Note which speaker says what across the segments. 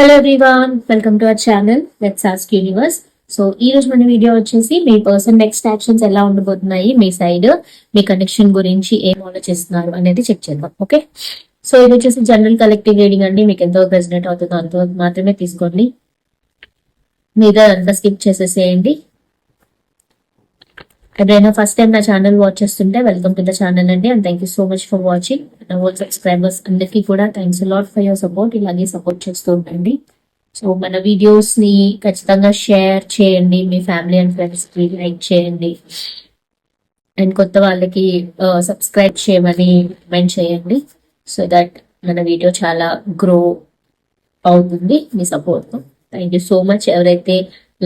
Speaker 1: Hello everyone welcome to our channel let's ask universe so ఈ రోజు మన video వచ్చేసి మీ పర్సన్ నెక్స్ట్ యాక్షన్స్ ఎలా ఉండబోతున్నాయి మీ సైడ్ మీ కనెక్షన్ గురించి ఏం ఆలోచిస్తున్నారు అనేది చెక్ చేద్దాం ఓకే సో ఇది వచ్చేసి జనరల్ కలెక్టివ్ రీడింగ్ అండి. మీకు ఎంతో ప్రెసిడెంట్ అవుతుందో అంత మాత్రమే తీసుకోండి. మీద అంతా స్కిప్ చేసేసేయండి. ఎవరైనా ఫస్ట్ టైం నా ఛానల్ వాచ్ చేస్తుంటే వెల్కమ్ టు ద ఛానల్ అండి. And thank you so much for watching old subscribers అందరికీ కూడా thanks lot for your support ఇలాగే సపోర్ట్ చేస్తూ ఉండండి. సో మన వీడియోస్ని ఖచ్చితంగా షేర్ చేయండి. మీ ఫ్యామిలీ అండ్ ఫ్రెండ్స్కి లైక్ చేయండి. అండ్ కొత్త వాళ్ళకి సబ్స్క్రైబ్ చేయమని రికమెండ్ చేయండి. సో దట్ మన వీడియో చాలా గ్రో అవుతుంది. మీ support thank you so much ఎవరైతే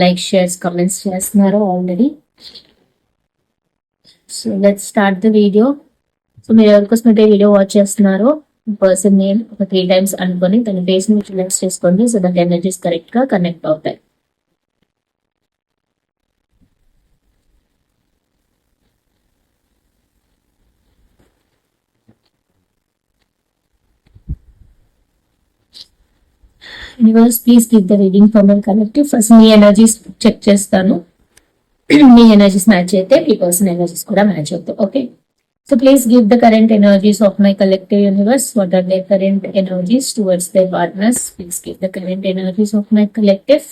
Speaker 1: లైక్ షేర్స్ కమెంట్స్ చేస్తున్నారో already so let start the video so మీరు ఎవరికోసం అయితే వీడియో వాచ్ చేస్తున్నారో పర్సన్ నేమ్ ఒక త్రీ టైమ్స్ అనుకొని తన ఫేస్ని రిలాక్స్ చేసుకోండి సో దట్ ఎనర్జీస్ కరెక్ట్గా కనెక్ట్ అవుతాయి. Universe please give the reading for my collective first me energies check చేస్తాను. మీ ఎనర్జీస్ మ్యాచ్ అయితే మీ పర్సన్ ఎనర్జీస్ కూడా మ్యాచ్ అవుతాయి okay so please give the current energies of my collective universe what are the current energies towards the partners please give the current energies of my collective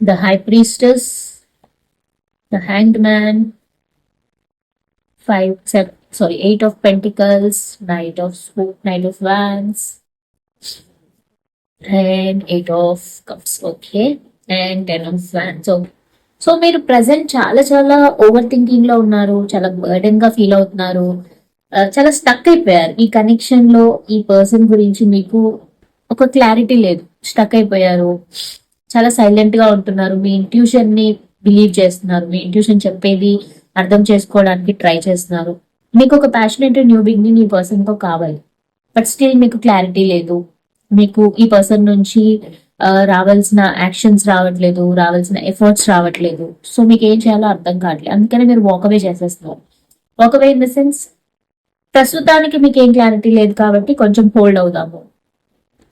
Speaker 1: the high priestess the hanged man five seven sorry eight of pentacles knight of swoop knight of wands and eight of cups okay? And ten of wands okay? So మీరు present చాలా చాలా over థింకింగ్లో ఉన్నారు చాలా బర్డెన్గా feel అవుతున్నారు. చాలా stuck అయిపోయారు. ఈ కనెక్షన్లో ఈ పర్సన్ గురించి మీకు ఒక క్లారిటీ లేదు. స్టక్ అయిపోయారు. చాలా సైలెంట్గా ఉంటున్నారు. మీ ఇంట్యూషన్ని బిలీవ్ చేస్తున్నారు. మీ ఇంట్యూషన్ చెప్పేది అర్థం చేసుకోవడానికి ట్రై చేస్తున్నారు. మీకు ఒక ప్యాషనెట్ న్యూ బిగినింగ్ ఈ పర్సన్తో కావాలి. బట్ స్టిల్ మీకు క్లారిటీ లేదు. మీకు ఈ పర్సన్ నుంచి రావాల్సిన యాక్షన్స్ రావట్లేదు రావాల్సిన ఎఫర్ట్స్ రావట్లేదు. సో మీకు ఏం చేయాలో అర్థం కావట్లేదు. అందుకనే మీరు వాకవే చేసేస్తున్నారు. వాకవే ఇన్ ద సెన్స్ ప్రస్తుతానికి మీకు ఏం క్లారిటీ లేదు కాబట్టి కొంచెం హోల్డ్ అవుదాము.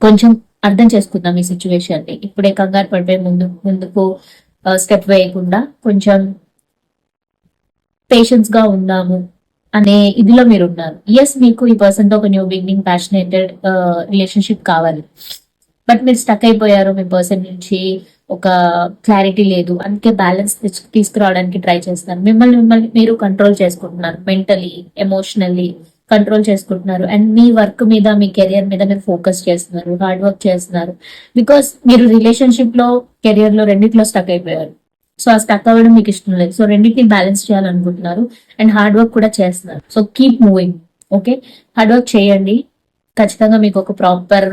Speaker 1: కొంచెం అర్థం చేసుకుందాం ఈ సిచ్యువేషన్ ఇప్పుడే కంగారు పడిపోయి ముందు ముందుకు స్టెప్ వేయకుండా కొంచెం పేషెన్స్గా ఉందాము అనే ఇదిలో మీరు ఉన్నారు ఎస్ మీకు ఈ పర్సన్తో ఒక న్యూ బిగినింగ్ ప్యాషనేటెడ్ రిలేషన్షిప్ కావాలి. బట్ మీరు స్టక్ అయిపోయారు మీ పర్సన్ నుంచి ఒక క్లారిటీ లేదు. అందుకే బ్యాలెన్స్ తీసుకురావడానికి ట్రై చేస్తున్నారు. మిమ్మల్ని మిమ్మల్ని మీరు కంట్రోల్ చేసుకుంటున్నారు మెంటలీ ఎమోషనల్లీ కంట్రోల్ చేసుకుంటున్నారు. అండ్ మీ వర్క్ మీద మీ కెరియర్ మీద మీరు ఫోకస్ చేస్తున్నారు హార్డ్ వర్క్ చేస్తున్నారు. బికాస్ మీరు రిలేషన్షిప్లో కెరియర్లో రెండిట్లో స్టక్ అయిపోయారు. సో ఆ స్టక్ అవ్వడం మీకు ఇష్టం లేదు. సో రెండింటిని బ్యాలెన్స్ చేయాలనుకుంటున్నారు. అండ్ హార్డ్ వర్క్ కూడా చేస్తున్నారు. So keep moving okay hard work చేయండి. ఖచ్చితంగా మీకు ఒక ప్రాపర్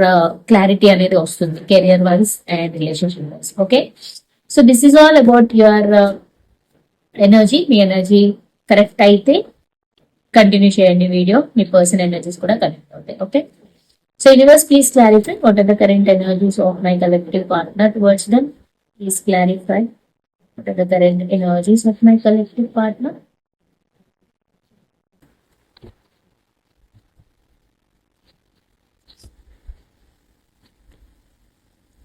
Speaker 1: క్లారిటీ అనేది వస్తుంది career wise and relationship wise okay so this is all about your energy me energy correct అయితే కంటిన్యూ చేయండి వీడియో మీ పర్సన్ ఎనర్జీస్ కూడా కనెక్ట్ అవుతాయి okay so universe please clarify what are the current energies of my collective partner towards them please clarify what are the current energies of my collective partner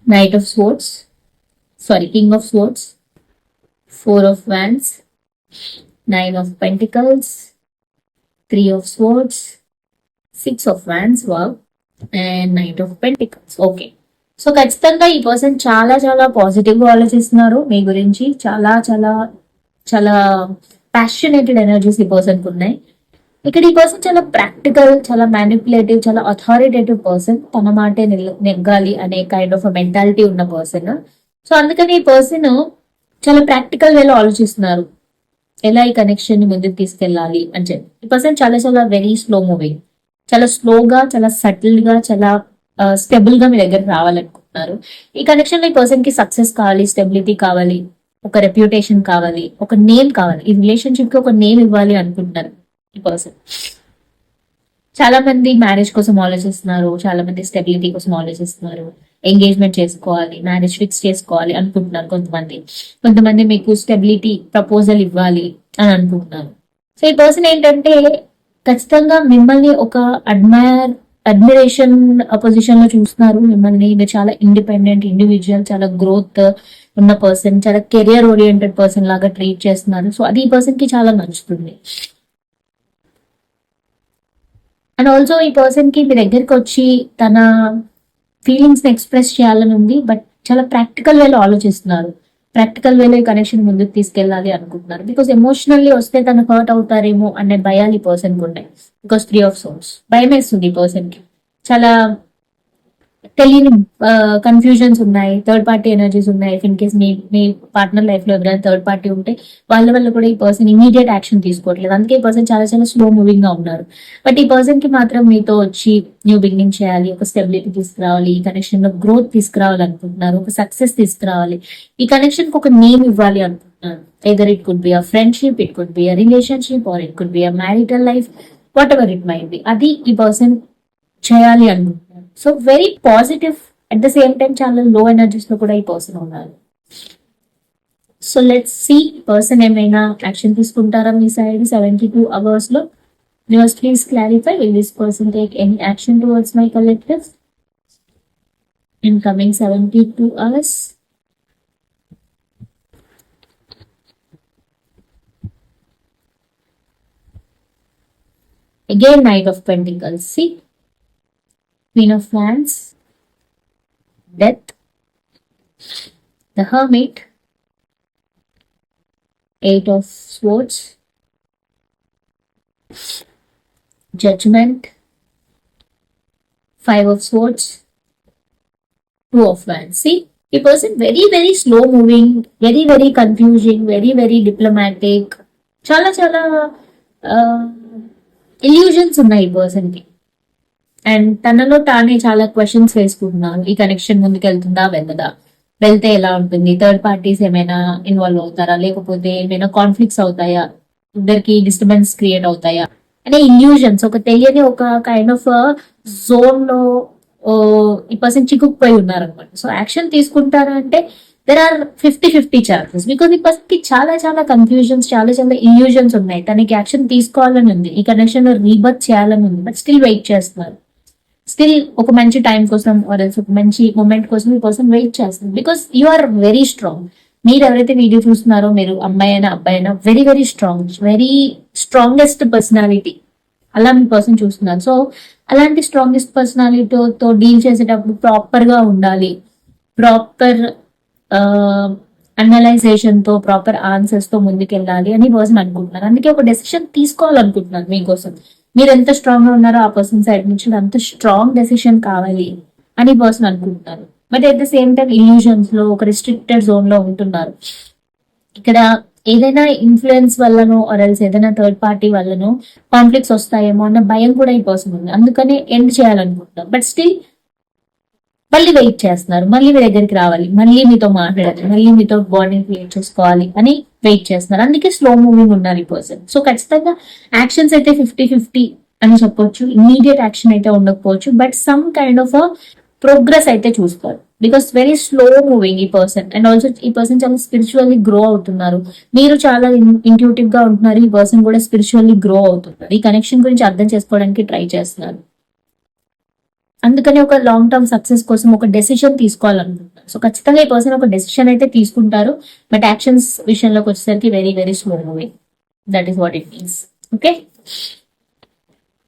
Speaker 1: knight of swords sorry king of swords four of wands nine of pentacles three of swords six of wands world and knight of pentacles okay so ఖచ్చితంగా ఈ person చాలా చాలా పాజిటివ్గా ఆలోచిస్తున్నారు. మీ గురించి చాలా చాలా చాలా ప్యాషనేటెడ్ ఎనర్జీస్ ఈ పర్సన్కి ఉన్నాయి. ఇక్కడ ఈ పర్సన్ చాలా ప్రాక్టికల్ చాలా మ్యానిపులేటివ్ చాలా అథారిటేటివ్ పర్సన్ తన మాటే నెగ్గాలి అనే కైండ్ ఆఫ్ మెంటాలిటీ ఉన్న పర్సన్ సో అందుకని ఈ పర్సన్ చాలా ప్రాక్టికల్ వేలో ఆలోచిస్తున్నారు. ఎలా ఈ కనెక్షన్ని ముందుకు తీసుకెళ్ళాలి అని చెప్పి. ఈ పర్సన్ చాలా చాలా వెరీ స్లో మూవింగ్ చాలా స్లోగా చాలా సటిల్గా చాలా స్టెబుల్గా మీ దగ్గర రావాలనుకుంటున్నారు. ఈ కనెక్షన్లో ఈ పర్సన్కి సక్సెస్ కావాలి స్టెబిలిటీ కావాలి ఒక రెప్యుటేషన్ కావాలి ఒక నేమ్ కావాలి. ఈ రిలేషన్షిప్కి ఒక నేమ్ ఇవ్వాలి అనుకుంటున్నారు. పర్సన్ చాలా మంది మ్యారేజ్ కోసం ఆలోచిస్తున్నారు చాలా మంది స్టెబిలిటీ కోసం ఆలోచిస్తున్నారు ఎంగేజ్మెంట్ చేసుకోవాలి మ్యారేజ్ ఫిక్స్ చేసుకోవాలి అనుకుంటున్నారు కొంతమంది. కొంతమంది మీకు స్టెబిలిటీ ప్రపోజల్ ఇవ్వాలి అని అనుకుంటున్నారు. సో ఈ పర్సన్ ఏంటంటే ఖచ్చితంగా మిమ్మల్ని ఒక అడ్మైర్ అడ్మిరేషన్ పొజిషన్లో చూస్తున్నారు. మిమ్మల్ని మీరు చాలా ఇండిపెండెంట్ ఇండివిజువల్ చాలా గ్రోత్ ఉన్న పర్సన్ చాలా కెరియర్ ఓరియంటెడ్ పర్సన్ లాగా ట్రీట్ చేస్తున్నారు. సో అది ఈ పర్సన్కి చాలా నచ్చుతుంది. అండ్ ఆల్సో ఈ పర్సన్కి మీ దగ్గరికి వచ్చి తన ఫీలింగ్స్ని ఎక్స్ప్రెస్ చేయాలని ఉంది బట్ చాలా ప్రాక్టికల్ వేలో ఆలోచిస్తున్నారు. ప్రాక్టికల్ వేలో ఈ కనెక్షన్ ముందుకు తీసుకెళ్ళాలి అనుకుంటున్నారు. బికాస్ ఎమోషనల్లీ వస్తే తను హర్ట్ అవుతారేమో అనే భయాలు ఈ పర్సన్కి ఉన్నాయి. బికాస్ త్రీ ఆఫ్ సోర్స్ భయం వేస్తుంది ఈ పర్సన్కి. చాలా తెలియని కన్ఫ్యూజన్స్ ఉన్నాయి థర్డ్ పార్టీ ఎనర్జీస్ ఉన్నాయి. ఇన్ కేస్ మీ మీ పార్ట్నర్ లైఫ్లో ఎవరైనా థర్డ్ పార్టీ ఉంటే వాళ్ళ వల్ల కూడా ఈ పర్సన్ ఇమీడియట్ యాక్షన్ తీసుకోవట్లేదు. అందుకే ఈ పర్సన్ చాలా చాలా స్లో మూవింగ్గా ఉన్నారు. బట్ ఈ పర్సన్కి మాత్రం మీతో వచ్చి న్యూ బిగినింగ్ చేయాలి ఒక స్టెబిలిటీ తీసుకురావాలి ఈ కనెక్షన్లో గ్రోత్ తీసుకురావాలి అనుకుంటున్నారు ఒక సక్సెస్ తీసుకురావాలి. ఈ కనెక్షన్కి ఒక నేమ్ ఇవ్వాలి అనుకుంటున్నారు. Either it could be a friendship it could be a relationship or it could be a marital life whatever it might be అది ఈ పర్సన్ చేయాలి అనుకుంటున్నారు. So very positive at the same time చాలా low ఎనర్జీస్లో కూడా ఈ person ఉన్నారు. So let's see person ఏమైనా యాక్షన్ తీసుకుంటారా మీ సైడ్ సెవెంటీ టూ అవర్స్లో? News please clarify will this person take any action towards my collective in coming seventy two hours Again, Knight of Pentacles. See, Queen of Wands, Death, the Hermit, Eight of Swords, Judgment, Five of Swords, Two of Wands. See, a person very, very slow moving, very, very confusing, very, very diplomatic. చాలా చాలా illusions ఉన్నాయి ఈ person కి and తనలో తానే చాలా questions వేసుకుంటున్నాను. ఈ కనెక్షన్ ముందుకు వెళ్తుందా వెళ్ళదా? వెళ్తే ఎలా ఉంటుంది? థర్డ్ పార్టీస్ ఏమైనా ఇన్వాల్వ్ అవుతారా? లేకపోతే ఏమైనా కాన్ఫ్లిక్ట్స్ అవుతాయా? ఇద్దరికి డిస్టర్బెన్స్ క్రియేట్ అవుతాయా? అనే ఇల్యూజన్స్ ఒక తెలియని ఒక కైండ్ ఆఫ్ జోన్లో ఈ పర్సన్ చిక్కుకుపోయి ఉన్నారనమాట సో యాక్షన్ తీసుకుంటారా అంటే there are fifty fifty chances because ఈ పర్సన్కి చాలా చాలా కన్ఫ్యూజన్స్ చాలా చాలా ఇల్యూజన్స్ ఉన్నాయి. తనకి యాక్షన్ తీసుకోవాలని ఉంది. ఈ కనెక్షన్లో రీబర్త్ చేయాలని ఉంది. బట్ స్టిల్ వెయిట్ చేస్తున్నారు. స్టిల్ ఒక మంచి టైం కోసం ఆర్ ఒక మంచి మూమెంట్ కోసం కోసం వెయిట్ చేస్తుంది because you are very strong మీరు ఎవరైతే వీడియో చూస్తున్నారో మీరు అమ్మాయి అయినా అబ్బాయి అయినా very very strong very strongest personality అలా మీ పర్సన్ చూస్తున్నారు. సో అలాంటి స్ట్రాంగెస్ట్ పర్సనాలిటీతో డీల్ చేసేటప్పుడు ప్రాపర్గా ఉండాలి. ప్రాపర్ అనలైజేషన్తో ప్రాపర్ ఆన్సర్స్తో ముందుకెళ్ళాలి అని పర్సన్ అనుకుంటున్నారు. అందుకే ఒక డెసిషన్ తీసుకోవాలనుకుంటున్నారు మీకోసం. మీరు ఎంత స్ట్రాంగ్గా ఉన్నారో ఆ పర్సన్ సైడ్ నుంచి అంత స్ట్రాంగ్ డెసిషన్ కావాలి అని పర్సన్ అనుకుంటున్నారు. But at the same time ఇల్యూజన్స్లో ఒక రిస్ట్రిక్టెడ్ జోన్లో ఉంటున్నారు. ఇక్కడ ఏదైనా ఇన్ఫ్లుయెన్స్ వల్లనో ఆర్ఎల్స్ ఏదైనా థర్డ్ పార్టీ వల్లనో కాన్ఫ్లిక్ట్స్ వస్తాయేమో అన్న భయం కూడా ఈ పర్సన్ ఉంది. అందుకనే ఎండ్ చేయాలనుకుంటున్నాం. బట్ స్టిల్ మళ్ళీ వెయిట్ చేస్తున్నారు. మళ్ళీ మీ దగ్గరికి రావాలి. మళ్ళీ మీతో మాట్లాడాలి. మళ్ళీ మీతో బాండింగ్ క్రియేట్ చేసుకోవాలి అని వెయిట్ చేస్తున్నారు. అందుకే స్లో మూవింగ్ ఉన్నారు ఈ పర్సన్ సో ఖచ్చితంగా యాక్షన్స్ అయితే ఫిఫ్టీ ఫిఫ్టీ అని చెప్పొచ్చు. ఇమీడియట్ యాక్షన్ అయితే ఉండకపోవచ్చు. But some kind of progress అయితే చూస్తారు బికాస్ వెరీ స్లో మూవింగ్ ఈ పర్సన్ అండ్ ఆల్సో ఈ పర్సన్ చాలా స్పిరిచువల్లీ గ్రో అవుతున్నారు. మీరు చాలా ఇంట్యూటివ్గా ఉంటున్నారు. ఈ పర్సన్ కూడా స్పిరిచువల్లీ గ్రో అవుతున్నారు. ఈ కనెక్షన్ గురించి అర్థం చేసుకోవడానికి ట్రై చేస్తున్నారు. అందుకని ఒక లాంగ్ టర్మ్ సక్సెస్ కోసం ఒక డెసిషన్ తీసుకోవాలనుకుంటారు సో ఖచ్చితంగా ఈ పర్సన్ ఒక డెసిషన్ అయితే తీసుకుంటారు బట్ యాక్షన్స్ విషయంలోకి వచ్చేసరికి very very slow moving that is what it means okay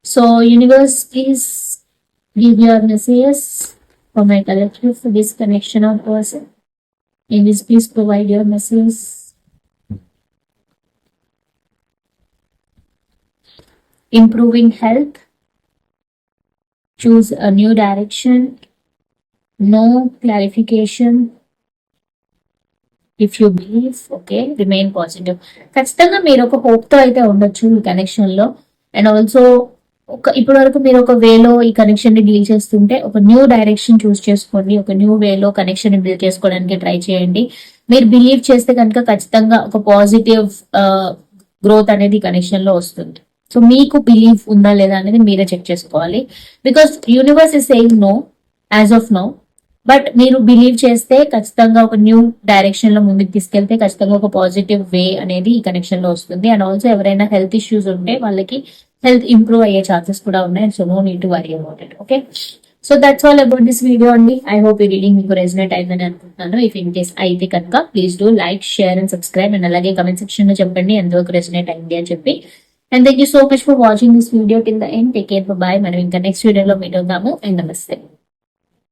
Speaker 1: so universe please give your messages for my collective for this connection of person. In this, please provide your messages. Improving health. Choose a new direction. No clarification. If you believe okay remain positive ఖచ్చితంగా మీరు ఒక హోప్తో అయితే ఉండొచ్చు ఈ కనెక్షన్లో and also ఒక ఇప్పటి వరకు మీరు ఒక వేలో ఈ కనెక్షన్ని డీల్ చేస్తుంటే ఒక న్యూ డైరెక్షన్ చూస్ చేసుకోండి. ఒక న్యూ వేలో కనెక్షన్ని బిల్డ్ చేసుకోవడానికి ట్రై చేయండి. మీరు బిలీవ్ చేస్తే కనుక ఖచ్చితంగా ఒక పాజిటివ్ గ్రోత్ uh, అనేది కనెక్షన్లో వస్తుంది. సో మీకు బిలీఫ్ ఉందా లేదా అనేది మీరే చెక్ చేసుకోవాలి. Because universe is saying no as of no but మీరు బిలీవ్ చేస్తే ఖచ్చితంగా ఒక న్యూ డైరెక్షన్లో ముందుకు తీసుకెళ్తే ఖచ్చితంగా ఒక పాజిటివ్ వే అనేది ఈ కనెక్షన్లో వస్తుంది. అండ్ ఆల్సో ఎవరైనా హెల్త్ ఇష్యూస్ ఉంటే వాళ్ళకి హెల్త్ ఇంప్రూవ్ అయ్యే ఛాన్సెస్ కూడా ఉన్నాయి. So no need to worry about it okay so that's all about this video అండి. ఐ హోప్ ఈ రీడింగ్ మీకు రెసినేట్ అయిందని అనుకుంటున్నాను. ఇఫ్ ఇన్ కేస్ అయితే కనుక please do like share and subscribe and అలాగే కమెంట్ సెక్షన్లో చెప్పండి. ఎంతవరకు రెసినేట్ అయింది అని చెప్పి. and thank you so much for watching this video till the end take care bye మనం ఇంకా నెక్స్ట్ వీడియోలో మీట్ అవుతాము అండ్ నమస్తే